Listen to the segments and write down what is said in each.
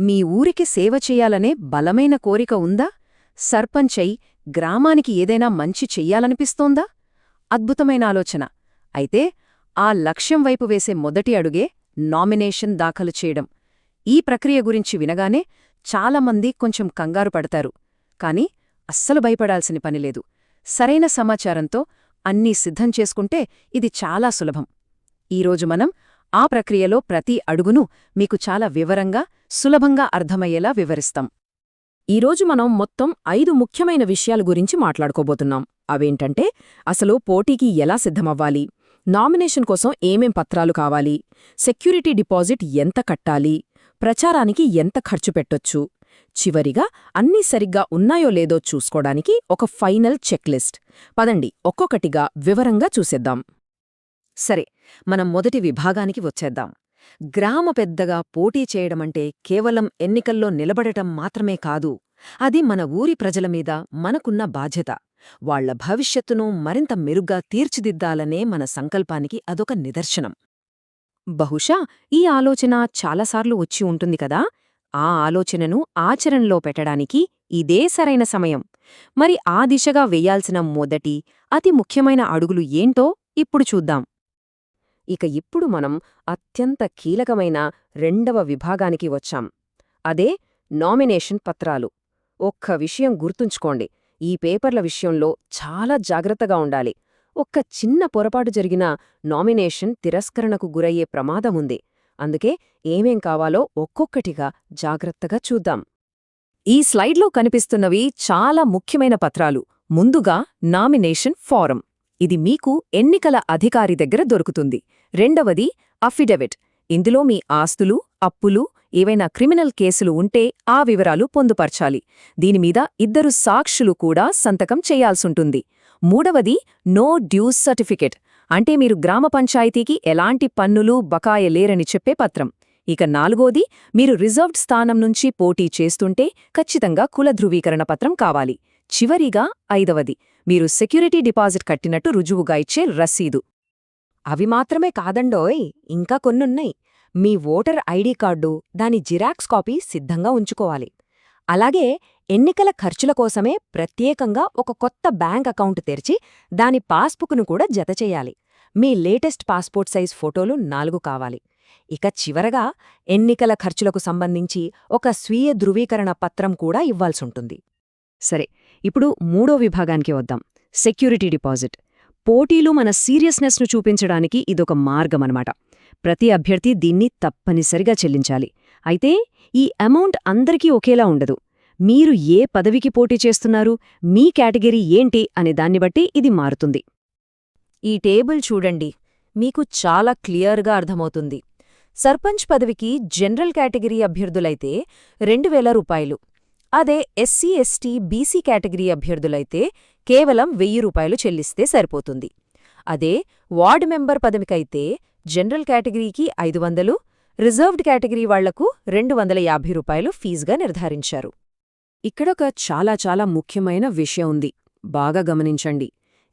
మీ ఊరికి సేవ చెయ్యాలనే బలమైన కోరిక ఉందా? సర్పంచై గ్రామానికి ఏదైనా మంచి చెయ్యాలనిపిస్తోందా? అద్భుతమైన ఆలోచన. అయితే ఆ లక్ష్యం వైపు వేసే మొదటి అడుగే నామినేషన్ దాఖలు చేయడం. ఈ ప్రక్రియ గురించి వినగానే చాలామంది కొంచెం కంగారు పడతారు. కాని అస్సలు భయపడాల్సిన పనిలేదు సరైన సమాచారంతో అన్నీ సిద్ధం చేసుకుంటే ఇది చాలా సులభం. ఈరోజు మనం ఆ ప్రక్రియలో ప్రతి అడుగును మీకు చాలా వివరంగా సులభంగా అర్థమయ్యేలా వివరిస్తాం. ఈరోజు మనం మొత్తం ఐదు ముఖ్యమైన విషయాల గురించి మాట్లాడుకోబోతున్నాం. అవేంటంటే అసలు పోటీకి ఎలా సిద్ధమవ్వాలి? నామినేషన్ కోసం ఏమేం పత్రాలు కావాలి? సెక్యూరిటీ డిపాజిట్ ఎంత కట్టాలి? ప్రచారానికి ఎంత ఖర్చు పెట్టొచ్చు? చివరిగా అన్నీ సరిగ్గా ఉన్నాయో లేదో చూసుకోడానికి ఒక ఫైనల్ చెక్లిస్ట్. పదండి ఒక్కొక్కటిగా వివరంగా చూసేద్దాం. సరే మనం మొదటి విభాగానికి వచ్చేద్దాం. గ్రామ పెద్దగా పోటీ చేయడమంటే కేవలం ఎన్నికల్లో నిలబడటం మాత్రమే కాదు అది మన ఊరి ప్రజల మీద మనకున్న బాధ్యత. వాళ్ళ భవిష్యత్తును మరింత మెరుగ్గా తీర్చిదిద్దాలనే మన సంకల్పానికి అదొక నిదర్శనం. బహుశా ఈ ఆలోచన చాలాసార్లు వచ్చి ఉంటుంది కదా? ఆ ఆలోచనను ఆచరణలో పెట్టడానికి ఇదే సరైన సమయం. మరి ఆ దిశగా వెయ్యాల్సిన మొదటి అతి ముఖ్యమైన అడుగులు ఏంటో ఇప్పుడు చూద్దాం. ఇక ఇప్పుడు మనం అత్యంత కీలకమైన రెండవ విభాగానికి వచ్చాం. అదే నామినేషన్ పత్రాలు. ఒక్క విషయం గుర్తుంచుకోండి. ఈ పేపర్ల విషయంలో చాలా జాగ్రత్తగా ఉండాలి. ఒక్క చిన్న పొరపాటు జరిగినా నామినేషన్ తిరస్కరణకు గురయ్యే ప్రమాదముంది అందుకే ఏమేం కావాలో ఒక్కొక్కటిగా జాగ్రత్తగా చూద్దాం. ఈ స్లైడ్లో కనిపిస్తున్నవి చాలా ముఖ్యమైన పత్రాలు. ముందుగా నామినేషన్ ఫారం. ఇది మీకు ఎన్నికల అధికారి దగ్గర దొరుకుతుంది. రెండవది అఫిడవిట్. ఇందులో మీ ఆస్తులు అప్పులు ఏవైనా క్రిమినల్ కేసులు ఉంటే ఆ వివరాలు పొందుపర్చాలి. దీనిమీద ఇద్దరు సాక్షులు కూడా సంతకం చేయాల్సుంటుంది. మూడవది నో డ్యూస్ సర్టిఫికెట్. అంటే మీరు గ్రామ పంచాయతీకి ఎలాంటి పన్నులు బకాయలేరని చెప్పే పత్రం. ఇక నాలుగోది మీరు రిజర్వ్డ్ స్థానం నుంచి పోటీ చేస్తుంటే ఖచ్చితంగా కుల ధృవీకరణ పత్రం కావాలి. చివరిగా ఐదవది మీరు సెక్యూరిటీ డిపాజిట్ కట్టినట్టు రుజువుగా ఇచ్చే రసీదు. అవి మాత్రమే కాదండోయ్ ఇంకా కొన్నున్నాయి. మీ ఓటర్ ఐడి కార్డు దాని జిరాక్స్ కాపీ సిద్ధంగా ఉంచుకోవాలి. అలాగే ఎన్నికల ఖర్చుల కోసమే ప్రత్యేకంగా ఒక కొత్త బ్యాంక్ అకౌంట్ తెరిచి దాని పాస్బుక్ను కూడా జతచేయాలి మీ లేటెస్ట్ పాస్పోర్ట్ సైజ్ ఫోటోలు నాలుగు కావాలి. ఇక చివరగా ఎన్నికల ఖర్చులకు సంబంధించి ఒక స్వీయ ధృవీకరణ పత్రం కూడా ఇవ్వాల్సుంటుంది. సరే ఇప్పుడు మూడో విభాగానికి వద్దాం. Security deposit. పోటీలు మన సీరియస్నెస్ను చూపించడానికి ఇదొక మార్గమనమాట. ప్రతి అభ్యర్థి దీన్ని తప్పనిసరిగా చెల్లించాలి. అయితే ఈ అమౌంట్ అందరికీ ఒకేలా ఉండదు. మీరు ఏ పదవికి పోటీ చేస్తున్నారు మీ కేటగిరీ ఏంటి అనే దాన్ని బట్టి ఇది మారుతుంది. ఈ టేబుల్ చూడండి. మీకు చాలా క్లియర్గా అర్థమవుతుంది. సర్పంచ్ పదవికి జనరల్ కేటగిరీ అభ్యర్థులైతే రెండు రూపాయలు. అదే ఎస్సీ ఎస్టీ బీసీ కేటగిరీ అభ్యర్థులైతే కేవలం వెయ్యి రూపాయలు చెల్లిస్తే సరిపోతుంది. అదే వార్డ్ మెంబర్ పదవికైతే జనరల్ కేటగిరీకి ఐదు వందలు రిజర్వ్డ్ కేటగిరీ వాళ్ళకు రెండు వందల యాభై రూపాయలు ఫీజుగా నిర్ధారించారు. ఇక్కడొక చాలా చాలా ముఖ్యమైన విషయం ఉంది. బాగా గమనించండి.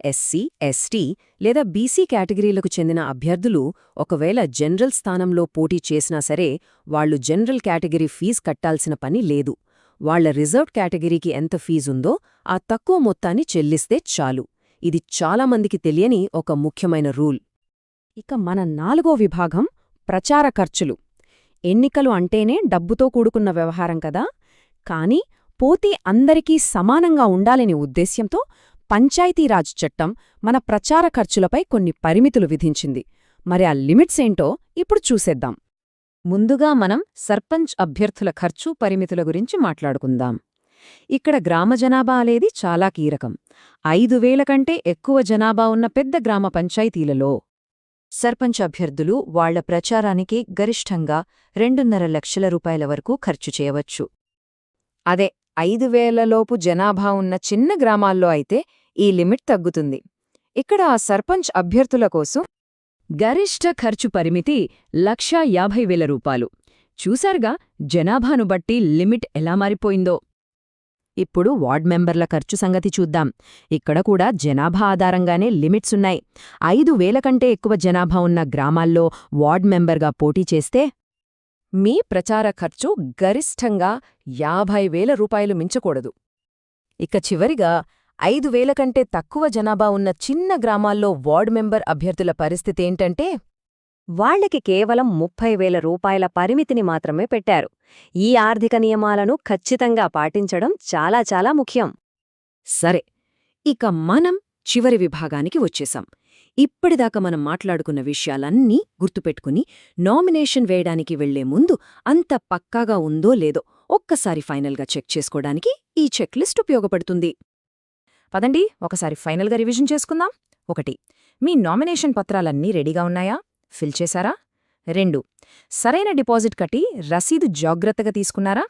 ఎస్సీ ఎస్టీ లేదా బీసీ కేటగిరీలకు చెందిన అభ్యర్థులు ఒకవేళ జనరల్ స్థానంలో పోటీ చేసినా సరే వాళ్ళు జనరల్ కేటగిరీ ఫీజు కట్టాల్సిన పని లేదు. వాళ్ళ రిజర్వ్డ్ కేటగిరీకి ఎంత ఫీజుందో ఆ తక్కువ మొత్తాన్ని చెల్లిస్తే చాలు. ఇది చాలామందికి తెలియని ఒక ముఖ్యమైన రూల్. ఇక మన నాలుగో విభాగం ప్రచార ఖర్చులు. ఎన్నికలు అంటేనే డబ్బుతో కూడుకున్న వ్యవహారం కదా. కాని పోటీ అందరికీ సమానంగా ఉండాలనే ఉద్దేశ్యంతో పంచాయతీరాజ్ చట్టం మన ప్రచార ఖర్చులపై కొన్ని పరిమితులు విధించింది. మరి ఆ లిమిట్స్ ఏంటో ఇప్పుడు చూసేద్దాం. ముందుగా మనం సర్పంచ్ అభ్యర్థుల ఖర్చు పరిమితుల గురించి మాట్లాడుకుందాం. ఇక్కడ గ్రామ జనాభా అనేది చాలా కీలకం ఐదు వేల కంటే ఎక్కువ జనాభా ఉన్న పెద్ద గ్రామ పంచాయతీలలో సర్పంచ్ అభ్యర్థులు వాళ్ళ ప్రచారానికి గరిష్టంగా రెండున్నర లక్షల రూపాయల వరకు ఖర్చు చేయవచ్చు. అదే ఐదు వేలలోపు జనాభా ఉన్న చిన్న గ్రామాల్లో అయితే ఈ లిమిట్ తగ్గుతుంది. ఇక్కడ ఆ సర్పంచ్ అభ్యర్థుల కోసం గరిష్ట ఖర్చు పరిమితి లక్షా యాభై వేల రూపాయలు. చూశారుగా జనాభాను బట్టి లిమిట్ ఎలా మారిపోయిందో. ఇప్పుడు వార్డ్ మెంబర్ల ఖర్చు సంగతి చూద్దాం. ఇక్కడ కూడా జనాభా ఆధారంగానే లిమిట్స్ ఉన్నాయి. ఐదు వేల కంటే ఎక్కువ జనాభా ఉన్న గ్రామాల్లో వార్డ్ మెంబర్గా పోటీ చేస్తే? మీ ప్రచార ఖర్చు గరిష్టంగా యాభై వేల రూపాయలు మించకూడదు. ఇక చివరిగా ఐదు వేల కంటే తక్కువ జనాభా ఉన్న చిన్న గ్రామాల్లో వార్డ్ మెంబర్ అభ్యర్థుల పరిస్థితేంటంటే వాళ్ళకి కేవలం ముప్పై వేల రూపాయల పరిమితిని మాత్రమే పెట్టారు. ఈ ఆర్థిక నియమాలను ఖచ్చితంగా పాటించడం చాలా చాలా ముఖ్యం. సరే ఇక మనం చివరి విభాగానికి వచ్చేశాం. ఇప్పటిదాకా మనం మాట్లాడుకున్న విషయాలన్నీ గుర్తుపెట్టుకుని నామినేషన్ వేయడానికి వెళ్ళే ముందు అంత పక్కాగా ఉందో లేదో ఒక్కసారి ఫైనల్గా చెక్ చేసుకోవడానికి ఈ చెక్ లిస్ట్ ఉపయోగపడుతుంది. పదండి ఒకసారి ఫైనల్గా రివిజన్ చేసుకుందాం. ఒకటి మీ నామినేషన్ పత్రాలన్నీ రెడీగా ఉన్నాయా? ఫిల్ చేశారా? రెండు సరైన డిపాజిట్ కట్టి రసీదు జాగ్రత్తగా తీసుకున్నారా?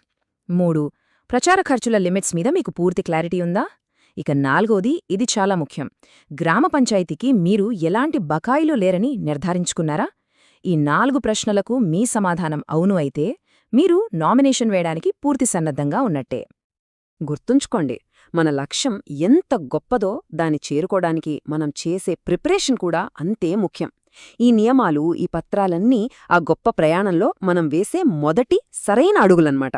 మూడు ప్రచార ఖర్చుల లిమిట్స్ మీద మీకు పూర్తి క్లారిటీ ఉందా? ఇక నాలుగోది ఇది చాలా ముఖ్యం. గ్రామ పంచాయతీకి మీరు ఎలాంటి బకాయిలు లేరని నిర్ధారించుకున్నారా? ఈ నాలుగు ప్రశ్నలకు మీ సమాధానం అవును అయితే మీరు నామినేషన్ వేయడానికి పూర్తి సన్నద్ధంగా ఉన్నట్టే. గుర్తుంచుకోండి మన లక్ష్యం ఎంత గొప్పదో దాన్ని చేరుకోవడానికి మనం చేసే ప్రిపరేషన్ కూడా అంతే ముఖ్యం. ఈ నియమాలు ఈ పత్రాలన్నీ ఆ గొప్ప ప్రయాణంలో మనం వేసే మొదటి సరైన అడుగులన్నమాట.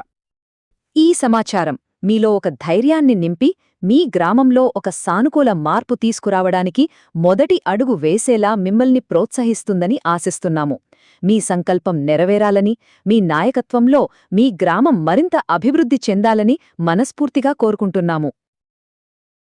ఈ సమాచారం మీలో ఒక ధైర్యాన్ని నింపి మీ గ్రామంలో ఒక సానుకూల మార్పు తీసుకురావడానికి మొదటి అడుగు వేసేలా మిమ్మల్ని ప్రోత్సహిస్తుందని ఆశిస్తున్నాము. మీ సంకల్పం నెరవేరాలని మీ నాయకత్వంలో మీ గ్రామం మరింత అభివృద్ధి చెందాలని మనస్ఫూర్తిగా కోరుకుంటున్నాము.